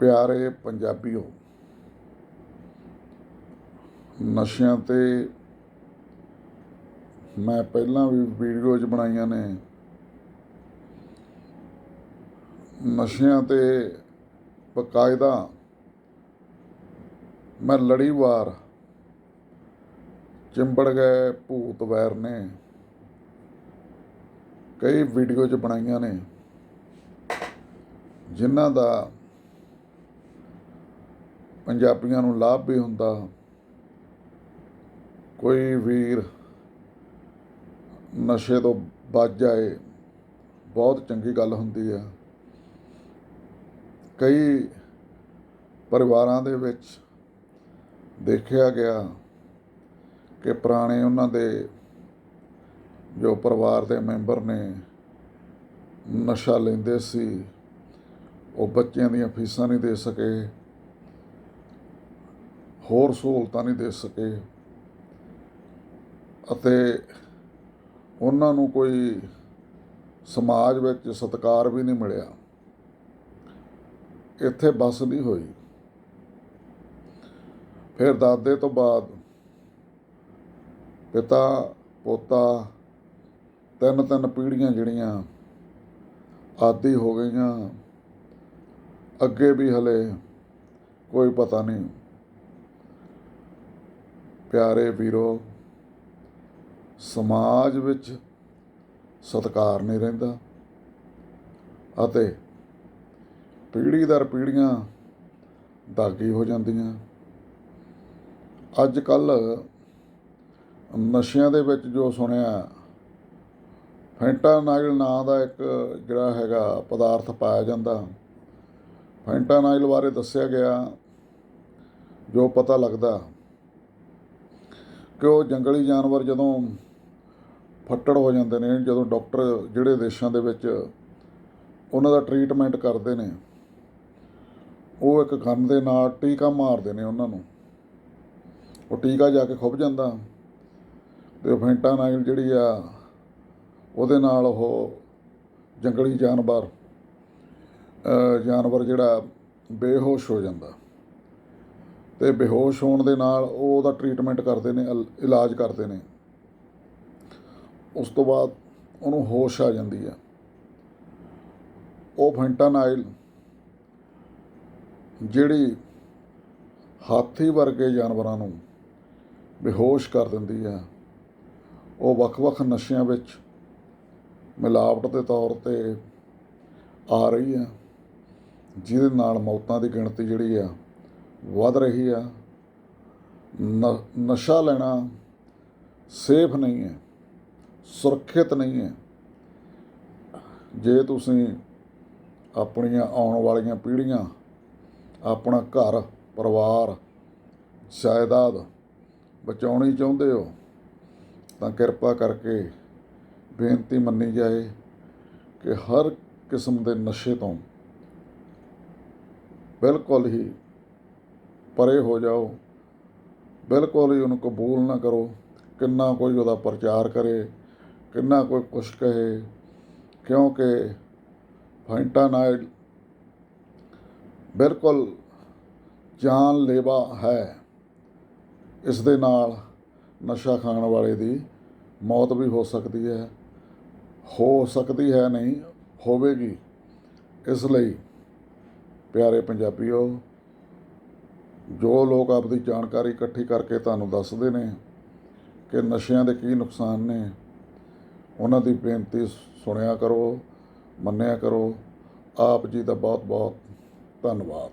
ਪਿਆਰੇ ਪੰਜਾਬੀਓ, ਨਸ਼ਿਆਂ ਤੇ ਮੈਂ ਪਹਿਲਾਂ ਵੀ ਵੀਡੀਓਜ਼ ਬਣਾਈਆਂ ਨੇ। ਨਸ਼ਿਆਂ ਤੇ ਬਕਾਇਦਾ ਮੈਂ ਲੜੀਵਾਰ ਚਿੰਬੜ ਗਏ ਭੂਤ ਵੈਰ ਨੇ। ਕਈ ਵੀਡੀਓਜ਼ ਬਣਾਈਆਂ ਨੇ, ਜਿਨ੍ਹਾਂ ਦਾ ਪੰਜਾਬੀਆਂ ਨੂੰ ਲਾਭ ਵੀ ਹੁੰਦਾ। ਕੋਈ ਵੀਰ ਨਸ਼ੇ ਤੋਂ ਬਚ ਜਾਏ, ਬਹੁਤ ਚੰਗੀ ਗੱਲ ਹੁੰਦੀ ਆ। ਕਈ ਪਰਿਵਾਰਾਂ ਦੇ ਵਿੱਚ ਦੇਖਿਆ ਗਿਆ ਕਿ ਪੁਰਾਣੇ ਉਹਨਾਂ ਦੇ ਜੋ ਪਰਿਵਾਰ ਦੇ ਮੈਂਬਰ ਨੇ, ਨਸ਼ਾ ਲੈਂਦੇ ਸੀ, ਉਹ ਬੱਚਿਆਂ ਦੀਆਂ ਫੀਸਾਂ ਨਹੀਂ ਦੇ ਸਕੇ। ਹੋਰ ਸਹੂਲਤਾਂ ਨਹੀਂ ਦੇ ਸਕੇ। ਅਤੇ ਉਹਨਾਂ ਨੂੰ ਕੋਈ ਸਮਾਜ ਵਿੱਚ ਸਤਿਕਾਰ ਵੀ ਨਹੀਂ ਮਿਲਿਆ। ਇੱਥੇ ਬਸ ਨਹੀਂ ਹੋਈ। ਫਿਰ ਦਾਦੇ ਤੋਂ ਬਾਅਦ ਪਿਤਾ, ਪੋਤਾ ਤਿੰਨ ਤਿੰਨ ਪੀੜ੍ਹੀਆਂ ਜਿਹੜੀਆਂ ਆਦੀ ਹੋ ਗਈਆਂ। ਅੱਗੇ ਵੀ ਹਲੇ ਕੋਈ ਪਤਾ ਨਹੀਂ। ਪਿਆਰੇ ਵੀਰੋ, ਸਮਾਜ ਵਿੱਚ ਸਤਕਾਰ ਨਹੀਂ ਰਹਿੰਦਾ ਅਤੇ ਪੀੜ੍ਹੀ ਦਰ ਪੀੜ੍ਹੀਆਂ ਦਾਗੀ ਹੋ ਜਾਂਦੀਆਂ। ਅੱਜ ਕੱਲ ਨਸ਼ਿਆਂ ਦੇ ਵਿੱਚ ਜੋ ਸੁਣਿਆ ਫੈਂਟਾਨਾਈਲ ਨਾਂ ਦਾ ਇੱਕ ਜਿਹੜਾ ਹੈਗਾ ਪਦਾਰਥ ਪਾਇਆ ਜਾਂਦਾ। ਫੈਂਟਾਨਾਈਲ ਬਾਰੇ ਦੱਸਿਆ ਗਿਆ, ਜੋ ਪਤਾ ਲੱਗਦਾ ਕਿ ਉਹ ਜੰਗਲੀ ਜਾਨਵਰ ਜਦੋਂ ਫੱਟੜ ਹੋ ਜਾਂਦੇ ਨੇ, ਜਦੋਂ ਡਾਕਟਰ ਜਿਹੜੇ ਦੇਸ਼ਾਂ ਦੇ ਵਿੱਚ ਉਹਨਾਂ ਦਾ ਟ੍ਰੀਟਮੈਂਟ ਕਰਦੇ ਨੇ, ਉਹ ਇੱਕ ਗੰਨ ਦੇ ਨਾਲ ਟੀਕਾ ਮਾਰਦੇ ਨੇ ਉਹਨਾਂ ਨੂੰ। ਉਹ ਟੀਕਾ ਜਾ ਕੇ ਖੁੱਭ ਜਾਂਦਾ ਤੇ ਫੈਂਟਾਨਾਈਲ ਜਿਹੜੀ ਆ, ਉਹਦੇ ਨਾਲ ਉਹ ਜੰਗਲੀ ਜਾਨਵਰ ਜਾਨਵਰ ਜਿਹੜਾ ਬੇਹੋਸ਼ ਹੋ ਜਾਂਦਾ। ਤੇ ਬੇਹੋਸ਼ ਹੋਣ ਦੇ ਨਾਲ ਉਹ ਉਹਦਾ ਟ੍ਰੀਟਮੈਂਟ ਕਰਦੇ ਨੇ ਇਲਾਜ ਕਰਦੇ ਨੇ। ਉਸ ਤੋਂ ਬਾਅਦ ਉਹਨੂੰ ਹੋਸ਼ ਆ ਜਾਂਦੀ ਆ। ਉਹ ਫੈਂਟਾਨਾਈਲ ਜਿਹੜੀ ਹਾਥੀ ਵਰਗੇ ਜਾਨਵਰਾਂ ਨੂੰ ਬੇਹੋਸ਼ ਕਰ ਦਿੰਦੀ ਆ, ਉਹ ਵੱਖ-ਵੱਖ ਨਸ਼ਿਆਂ ਵਿੱਚ ਮਿਲਾਵਟ ਦੇ ਤੌਰ ਤੇ ਆ ਰਹੀ ਆ, ਜਿਹਦੇ ਨਾਲ ਮੌਤਾਂ ਦੀ ਗਿਣਤੀ ਜਿਹੜੀ ਆ ਵੱਧ ਰਹੀ ਆ। ਨਸ਼ਾ ਲੈਣਾ ਸੇਫ ਨਹੀਂ ਹੈ, ਸੁਰੱਖਿਅਤ ਨਹੀਂ ਹੈ। ਜੇ ਤੁਸੀਂ ਆਪਣੀਆਂ ਆਉਣ ਵਾਲੀਆਂ ਪੀੜ੍ਹੀਆਂ, ਆਪਣਾ ਘਰ, ਪਰਿਵਾਰ, ਜਾਇਦਾਦ ਬਚਾਉਣੀ ਚਾਹੁੰਦੇ ਹੋ, ਤਾਂ ਕਿਰਪਾ ਕਰਕੇ ਬੇਨਤੀ ਮੰਨੀ ਜਾਏ ਕਿ ਹਰ ਕਿਸਮ ਦੇ ਨਸ਼ੇ ਤੋਂ ਬਿਲਕੁਲ ਹੀ ਪਰੇ ਹੋ ਜਾਓ। ਬਿਲਕੁਲ ਹੀ ਉਹਨੂੰ ਕਬੂਲ ਨਾ ਕਰੋ। ਕਿੰਨਾ ਕੋਈ ਉਹਦਾ ਪ੍ਰਚਾਰ ਕਰੇ, ਕਿੰਨਾ ਕੋਈ ਕੁਛ ਕਹੇ। ਕਿਉਂਕਿ ਫੈਂਟਾਨਾਈਲ ਬਿਲਕੁਲ ਜਾਨ ਲੇਵਾ ਹੈ। ਇਸ ਦੇ ਨਾਲ ਨਸ਼ਾ ਖਾਣ ਵਾਲੇ ਦੀ ਮੌਤ ਵੀ ਹੋ ਸਕਦੀ ਹੈ। ਹੋ ਸਕਦੀ ਹੈ ਨਹੀਂ, ਹੋਵੇਗੀ। ਇਸ ਲਈ ਪਿਆਰੇ ਪੰਜਾਬੀਓ ਜੋ ਲੋਕ ਆਪਦੀ ਜਾਣਕਾਰੀ ਇਕੱਠੀ ਕਰਕੇ ਤੁਹਾਨੂੰ ਦੱਸਦੇ ਨੇ ਕਿ ਨਸ਼ਿਆਂ ਦੇ ਕੀ ਨੁਕਸਾਨ ਨੇ, ਉਹਨਾਂ ਦੀ ਬੇਨਤੀ ਸੁਣਿਆ ਕਰੋ, ਮੰਨਿਆ ਕਰੋ। ਆਪ ਜੀ ਦਾ ਬਹੁਤ ਬਹੁਤ ਧੰਨਵਾਦ।